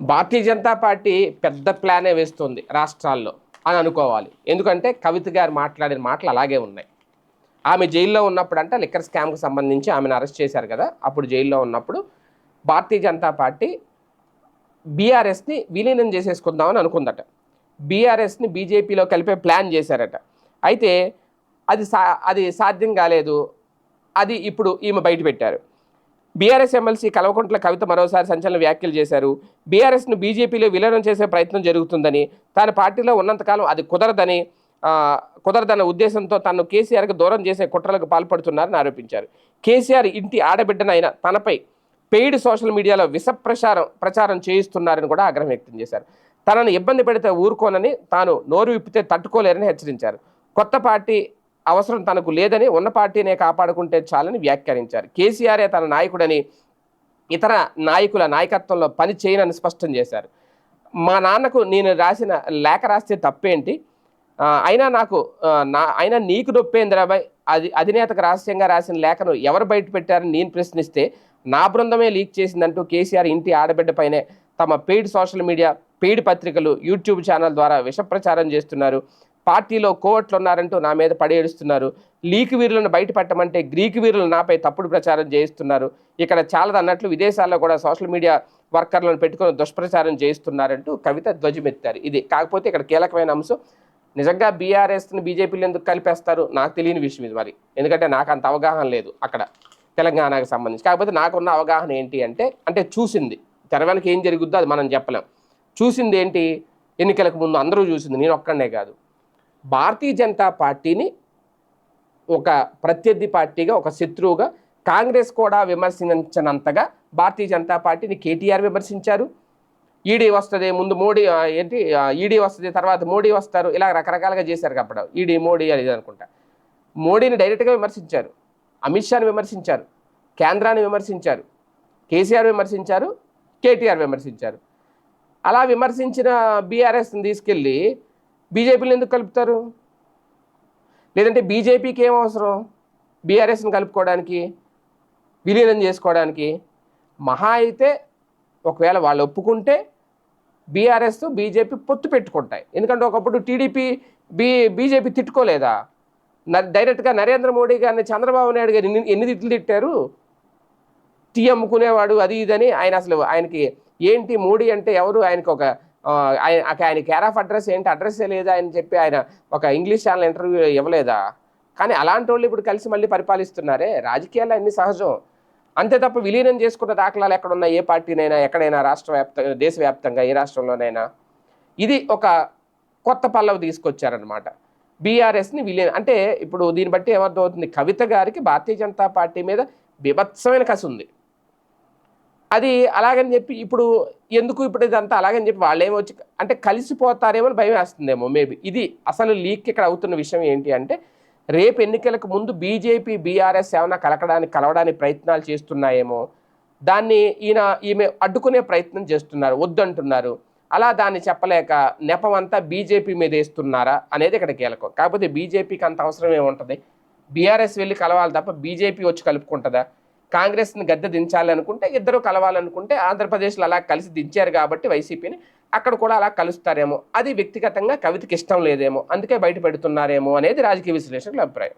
Bharatiya Janata party పెద్ద ప్లానే వేస్తుంది రాష్ట్రాల్లో అని అనుకోవాలి. ఎందుకంటే కవిత గారు మాట్లాడిన మాటలు అలాగే ఉన్నాయి. ఆమె జైల్లో ఉన్నప్పుడు అంటే లిక్కర్ స్కామ్కి సంబంధించి ఆమెను అరెస్ట్ చేశారు కదా అప్పుడు జైల్లో ఉన్నప్పుడు భారతీయ జనతా పార్టీ బీఆర్ఎస్ని విలీనం చేసేసుకుందామని అనుకుందట. బీఆర్ఎస్ని బీజేపీలో కలిపే ప్లాన్ చేశారట. అయితే అది సా అది సాధ్యం కాలేదు. అది ఇప్పుడు ఈమె బయట పెట్టారు. బీఆర్ఎస్ ఎమ్మెల్సీ కల్వకుంట్ల కవిత మరోసారి సంచలన వ్యాఖ్యలు చేశారు. బీఆర్ఎస్ను బీజేపీలో విలీనం చేసే ప్రయత్నం జరుగుతుందని తాను పార్టీలో ఉన్నంతకాలం అది కుదరదని కుదరదన్న ఉద్దేశంతో తను కేసీఆర్కి దూరం చేసే కుట్రలకు పాల్పడుతున్నారని ఆరోపించారు. కేసీఆర్ ఇంటి ఆడబిడ్డనైన తనపై పెయిడ్ సోషల్ మీడియాలో విష ప్రచారం ప్రచారం చేయిస్తున్నారని కూడా ఆగ్రహం వ్యక్తం చేశారు. తనను ఇబ్బంది పెడితే ఊరుకోనని తాను నోరు విప్పితే తట్టుకోలేరని హెచ్చరించారు. కొత్త పార్టీ అవసరం తనకు లేదని ఉన్న పార్టీనే కాపాడుకుంటే చాలని వ్యాఖ్యానించారు. కేసీఆరే తన నాయకుడని ఇతర నాయకుల నాయకత్వంలో పని చేయనని స్పష్టం చేశారు. మా నాన్నకు నేను రాసిన లేఖ రాస్తే తప్పేంటి? అయినా నాకు నా అయినా నీకు నొప్పేంద్రాబాయ్ అది అధినేతకు రహస్యంగా రాసిన లేఖను ఎవరు బయట పెట్టారని నేను ప్రశ్నిస్తే నా బృందమే లీక్ చేసిందంటూ కేసీఆర్ ఇంటి ఆడబిడ్డ పైనే తమ పెయిడ్ సోషల్ మీడియా పెయిడ్ పత్రికలు యూట్యూబ్ ఛానల్ ద్వారా విష ప్రచారం చేస్తున్నారు. పార్టీలో కోవట్లు ఉన్నారంటూ నా మీద పడేడుస్తున్నారు లీక్ వీరులను బయటపెట్టమంటే గ్రీక్ వీరులు నాపై తప్పుడు ప్రచారం చేయిస్తున్నారు. ఇక్కడ చాలా అన్నట్లు విదేశాల్లో కూడా సోషల్ మీడియా వర్కర్లను పెట్టుకొని దుష్ప్రచారం చేయిస్తున్నారంటూ కవిత ధ్వజమెత్తారు. ఇది కాకపోతే ఇక్కడ కీలకమైన అంశం. నిజంగా బీఆర్ఎస్ని బీజేపీలు ఎందుకు కలిపేస్తారు? నాకు తెలియని విషయం ఇది మరి. ఎందుకంటే నాకు అంత అవగాహన లేదు అక్కడ తెలంగాణకు సంబంధించి. కాకపోతే నాకున్న అవగాహన ఏంటి అంటే అంటే చూసింది. తెర ఏం జరుగుద్దో అది మనం చెప్పలేం. చూసింది ఏంటి? ఎన్నికలకు ముందు అందరూ చూసింది. నేను ఒక్కడనే కాదు. భారతీయ జనతా పార్టీని ఒక ప్రత్యర్థి పార్టీగా ఒక శత్రువుగా కాంగ్రెస్ కూడా విమర్శించినంతగా భారతీయ జనతా పార్టీని కేటీఆర్ విమర్శించారు. ఈడీ వస్తుంది ముందు మోడీ ఏంటి ఈడీ వస్తుంది తర్వాత మోడీ వస్తారు ఇలా రకరకాలుగా చేశారు అప్పుడు. ఈడీ మోడీ అనేది అనుకుంటా. మోడీని డైరెక్ట్గా విమర్శించారు. అమిత్ షాని విమర్శించారు. కేంద్రాన్ని విమర్శించారు. కేసీఆర్ విమర్శించారు. కేటీఆర్ విమర్శించారు. అలా విమర్శించిన బీఆర్ఎస్ని తీసుకెళ్ళి బీజేపీని ఎందుకు కలుపుతారు? లేదంటే బీజేపీకి ఏం అవసరం? బీఆర్ఎస్ని కలుపుకోవడానికి విలీనం చేసుకోవడానికి మహా అయితే ఒకవేళ వాళ్ళు ఒప్పుకుంటే బీఆర్ఎస్ బీజేపీ పొత్తు పెట్టుకుంటాయి. ఎందుకంటే ఒకప్పుడు టీడీపీ బీ బీజేపీ తిట్టుకోలేదా? న- డైరెక్ట్గా నరేంద్ర మోడీ గారిని చంద్రబాబు నాయుడు గారు ఎన్ని ఎన్ని తిట్లు తిట్టారు? టీ అమ్ముకునేవాడు అది ఇదని ఆయన అసలు ఆయనకి ఏంటి మోడీ అంటే ఎవరు? ఆయనకు ఒక ఆయన ఆయన కేర్ ఆఫ్ అడ్రస్ ఏంటి? అడ్రస్ లేదా అని చెప్పి ఆయన ఒక ఇంగ్లీష్ ఛానల్ ఇంటర్వ్యూ ఇవ్వలేదా? కానీ అలాంటి వాళ్ళు ఇప్పుడు కలిసి మళ్ళీ పరిపాలిస్తున్నారే? రాజకీయాలు అన్ని సహజం. అంతే తప్ప విలీనం చేసుకున్న దాఖలాలు ఎక్కడున్నా ఏ పార్టీనైనా ఎక్కడైనా రాష్ట్ర వ్యాప్తంగా దేశవ్యాప్తంగా ఏ రాష్ట్రంలోనైనా. ఇది ఒక కొత్త పల్లవి తీసుకొచ్చారనమాట బీఆర్ఎస్ని విలీనం అంటే ఇప్పుడు దీన్ని బట్టి ఏమర్థమవుతుంది? కవిత గారికి భారతీయ జనతా పార్టీ మీద బీభత్సమైన కసి ఉంది. అది అలాగని చెప్పి ఇప్పుడు ఎందుకు ఇప్పుడు ఇదంతా అలాగని చెప్పి వాళ్ళేమో వచ్చి అంటే కలిసిపోతారేమో భయం వేస్తుందేమో మేబీ ఇది అసలు లీక్ ఇక్కడ అవుతున్న విషయం ఏంటి అంటే రేపు ఎన్నికలకు ముందు బీజేపీ బీఆర్ఎస్ ఏమైనా కలకడానికి కలవడానికి ప్రయత్నాలు చేస్తున్నాయేమో దాన్ని ఈయన ఈమె అడ్డుకునే ప్రయత్నం చేస్తున్నారు వద్దంటున్నారు. అలా దాన్ని చెప్పలేక నెపమంతా బీజేపీ మీద వేస్తున్నారా అనేది ఇక్కడ కీలకం. కాకపోతే బీజేపీకి అంత అవసరం ఏముంటుంది? బీఆర్ఎస్ వెళ్ళి కలవాలి తప్ప బీజేపీ వచ్చి కలుపుకుంటుందా? కాంగ్రెస్ని గద్దె దించాలనుకుంటే ఇద్దరు కలవాలనుకుంటే ఆంధ్రప్రదేశ్లో అలా కలిసి దించారు కాబట్టి వైసీపీని. అక్కడ కూడా అలా కలుస్తారేమో. అది వ్యక్తిగతంగా కవితకి ఇష్టం లేదేమో. అందుకే బయట పెడుతున్నారేమో అనేది రాజకీయ విశ్లేషకుల అభిప్రాయం.